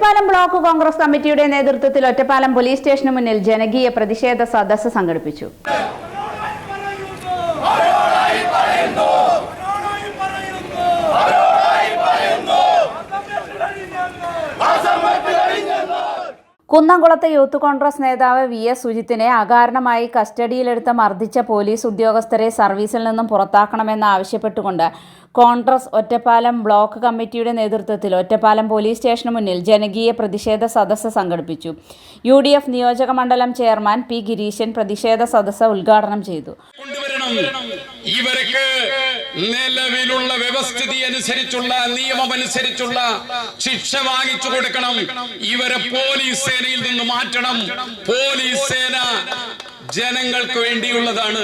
Ottapalam block Congress കമ്മിറ്റിയുടെ നേതൃത്വത്തിൽ Ottapalam police സ്റ്റേഷന് മുന്നിൽ ജനകീയ പ്രതിഷേധ സദസ്സ് സംഘടിപ്പിച്ചു. കുന്നംകുളത്തെ യൂത്ത് കോൺഗ്രസ് നേതാവ് വി എസ് സുജിത്തിനെ അകാരണമായി കസ്റ്റഡിയിലെടുത്ത് മർദ്ദിച്ച പോലീസ് ഉദ്യോഗസ്ഥരെ സർവീസിൽ നിന്നും പുറത്താക്കണമെന്ന് ആവശ്യപ്പെട്ടുകൊണ്ട് കോൺഗ്രസ് ഒറ്റപ്പാലം ബ്ലോക്ക് കമ്മിറ്റിയുടെ നേതൃത്വത്തിൽ ഒറ്റപ്പാലം പോലീസ് സ്റ്റേഷന് മുന്നിൽ ജനകീയ പ്രതിഷേധ സദസ്സ് സംഘടിപ്പിച്ചു. യു ഡി എഫ് നിയോജക മണ്ഡലം ചെയർമാൻ പി ഗിരീശൻ പ്രതിഷേധ സദസ്സ് ഉദ്ഘാടനം ചെയ്തു. കൊണ്ടുവരണം ഇവർക്ക് നിലവിലുള്ള വ്യവസ്ഥിതി അനുസരിച്ചുള്ള നിയമം അനുസരിച്ചുള്ള ശിക്ഷ വാങ്ങിച്ചു കൊടുക്കണം. ഇവരെ പോലീസ് സേനയിൽ നിന്ന് മാറ്റണം. പോലീസ് സേന ജനങ്ങൾക്ക് വേണ്ടിയുള്ളതാണ്.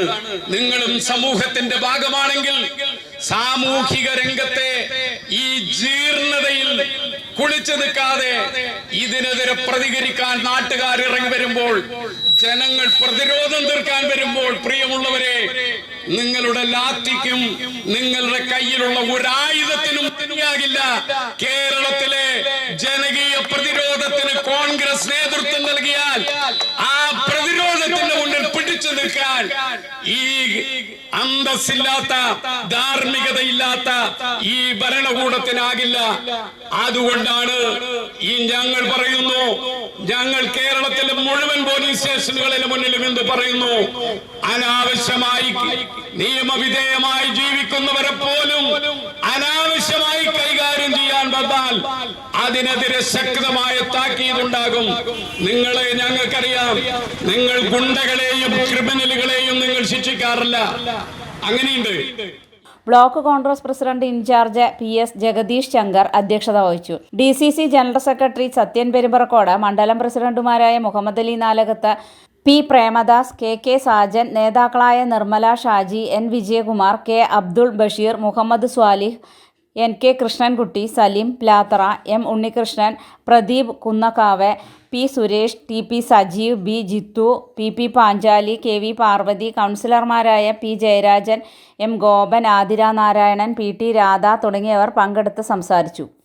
നിങ്ങളും സമൂഹത്തിന്റെ ഭാഗമാണെങ്കിൽ സാമൂഹിക രംഗത്തെ ഈ ജീർണതയിൽ കുളിച്ചു നിൽക്കാതെ ഇതിനെതിരെ പ്രതികരിക്കാൻ നാട്ടുകാർ ഇറങ്ങി വരുമ്പോൾ ജനങ്ങൾ പ്രതിരോധം തീർക്കാൻ വരുമ്പോൾ പ്രിയമുള്ളവരെ നിങ്ങളുടെ ലാത്തിക്കും നിങ്ങളുടെ കയ്യിലുള്ള ഒരായുധത്തിനും തുനിയാകില്ല. കേരളത്തിലെ ജനകീയ പ്രതിരോധത്തിന് കോൺഗ്രസ് നേതൃത്വം നൽകിയാൽ നിൽക്കാൻ ഈ അന്തസ്സില്ലാത്ത ധാർമ്മികതയില്ലാത്ത ഈ ഭരണകൂടത്തിനാകില്ല. അതുകൊണ്ടാണ് ഈ ഞങ്ങൾ പറയുന്നു ഞങ്ങൾ കേരളത്തിലെ മുഴുവൻ പോലീസ് സ്റ്റേഷനുകളിലെ മുന്നിലും എന്ന് പറയുന്നു അനാവശ്യമായി നിയമവിധേയമായി ജീവിക്കുന്നവരെ പോലും അതിനെതിരെ ശക്തമായ താക്കീതുണ്ടാകും. നിങ്ങളെ ഞങ്ങൾക്കറിയാം. നിങ്ങൾ ഗുണ്ടകളെയും ക്രിമിനലുകളെയും നിങ്ങൾ ശിക്ഷിക്കാറില്ല. അങ്ങനെയുണ്ട്. Block Congress president incharge P S Jagadish Shankar അധ്യക്ഷത വഹിച്ചു. D C C general secretary Sathyan Perumparakkode മണ്ഡലം പ്രസിഡന്റുമാരായ Muhammad Ali Nalakath P Premadas K K Sajan നേതാക്കളായ Nirmala Shaji N Vijayakumar K Abdul Basheer Muhammad Swalih N K Krishnankutty Saleem Plathara M Unnikrishnan Pradeep Kunnakkavu P Suresh T P Sajeev B Jithu P P Panchali K V Parvathy കൗൺസിലർമാരായ P Jayarajan M Gopan Athira Narayanan P T Radha തുടങ്ങിയവർ പങ്കെടുത്ത് സംസാരിച്ചു.